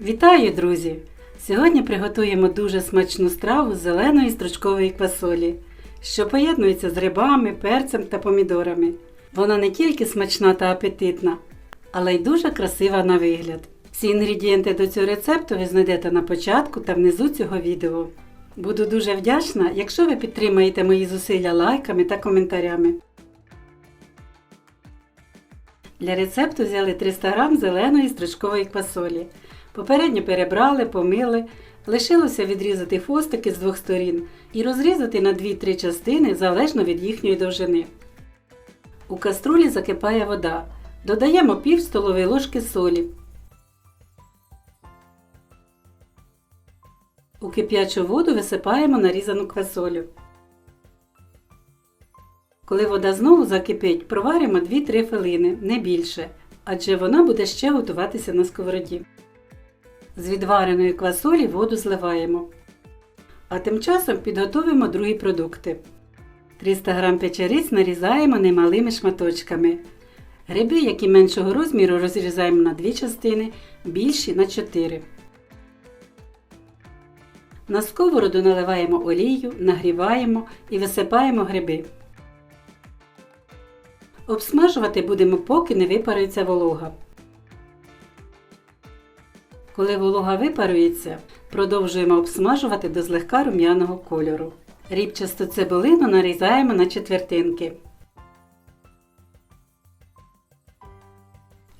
Вітаю, друзі! Сьогодні приготуємо дуже смачну страву з зеленої стручкової квасолі, що поєднується з рибами, перцем та помідорами. Вона не тільки смачна та апетитна, але й дуже красива на вигляд. Всі інгредієнти до цього рецепту ви знайдете на початку та внизу цього відео. Буду дуже вдячна, якщо ви підтримаєте мої зусилля лайками та коментарями. Для рецепту взяли 300 г зеленої стручкової квасолі. Попередньо перебрали, помили, лишилося відрізати хвостики з двох сторін і розрізати на 2-3 частини залежно від їхньої довжини. У каструлі закипає вода. Додаємо пів столової ложки солі. У кип'ячу воду висипаємо нарізану квасолю. Коли вода знову закипить, проваримо 2-3 хвилини, не більше, адже вона буде ще готуватися на сковороді. З відвареної квасолі воду зливаємо. А тим часом підготуємо другі продукти. 300 г печериць нарізаємо немалими шматочками. Гриби, які меншого розміру, розрізаємо на дві частини, більші на 4. На сковороду наливаємо олію, нагріваємо і висипаємо гриби. Обсмажувати будемо, поки не випарується волога. Коли волога випарується, продовжуємо обсмажувати до злегка рум'яного кольору. Рібчасту цибулину нарізаємо на четвертинки.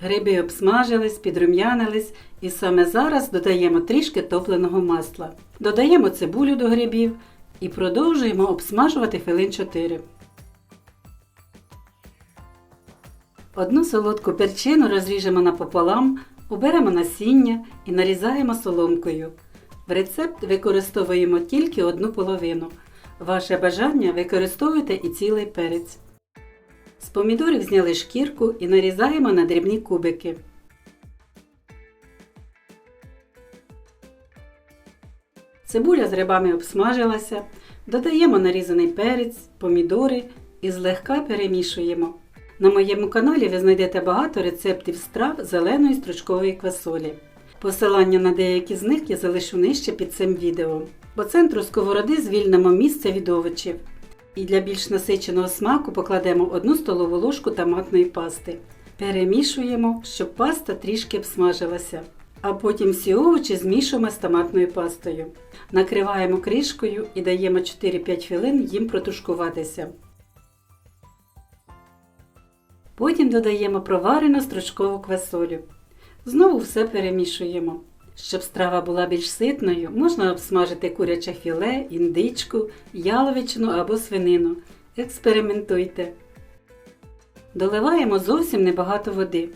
Гриби обсмажились, підрум'янились і саме зараз додаємо трішки топленого масла. Додаємо цибулю до грибів і продовжуємо обсмажувати хвилин 4. Одну солодку перчину розріжемо напополам, уберемо насіння і нарізаємо соломкою. В рецепт використовуємо тільки одну половину. Ваше бажання використовуйте і цілий перець. З помідорів зняли шкірку і нарізаємо на дрібні кубики. Цибуля з грибами обсмажилася. Додаємо нарізаний перець, помідори і злегка перемішуємо. На моєму каналі ви знайдете багато рецептів страв зеленої стручкової квасолі. Посилання на деякі з них я залишу нижче під цим відео. По центру сковороди звільнимо місце від овочів. І для більш насиченого смаку покладемо 1 столову ложку томатної пасти. Перемішуємо, щоб паста трішки обсмажилася. А потім всі овочі змішуємо з томатною пастою. Накриваємо кришкою і даємо 4-5 хвилин їм протушкуватися. Потім додаємо проварену стручкову квасолю. Знову все перемішуємо. Щоб страва була більш ситною, можна обсмажити куряче філе, індичку, яловичину або свинину. Експериментуйте. Доливаємо зовсім небагато води.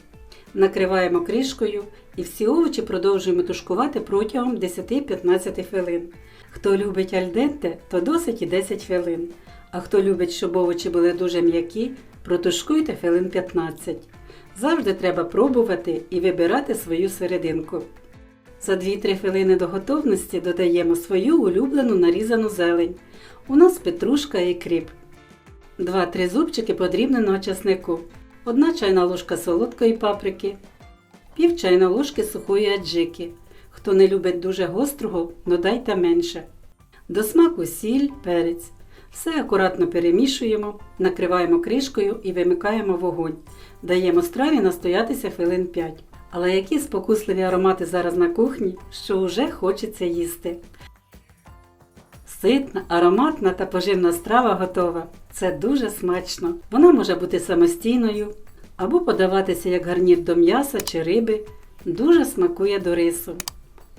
Накриваємо кришкою і всі овочі продовжуємо тушкувати протягом 10-15 хвилин. Хто любить альденте, то досить і 10 хвилин. А хто любить, щоб овочі були дуже м'які, протушкуйте хвилин 15. Завжди треба пробувати і вибирати свою серединку. За 2-3 хвилини до готовності додаємо свою улюблену нарізану зелень. У нас петрушка і кріп. 2-3 зубчики подрібненого часнику. 1 чайна ложка солодкої паприки. Пів чайної ложки сухої аджики. Хто не любить дуже гострого, додайте менше. До смаку сіль, перець. Все акуратно перемішуємо, накриваємо кришкою і вимикаємо вогонь. Даємо страві настоятися хвилин 5. Але які спокусливі аромати зараз на кухні, що вже хочеться їсти. Ситна, ароматна та поживна страва готова. Це дуже смачно. Вона може бути самостійною або подаватися як гарнір до м'яса чи риби. Дуже смакує до рису.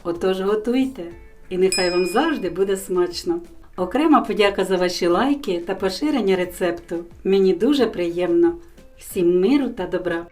Отож готуйте, і нехай вам завжди буде смачно. Окрема подяка за ваші лайки та поширення рецепту. Мені дуже приємно. Всім миру та добра!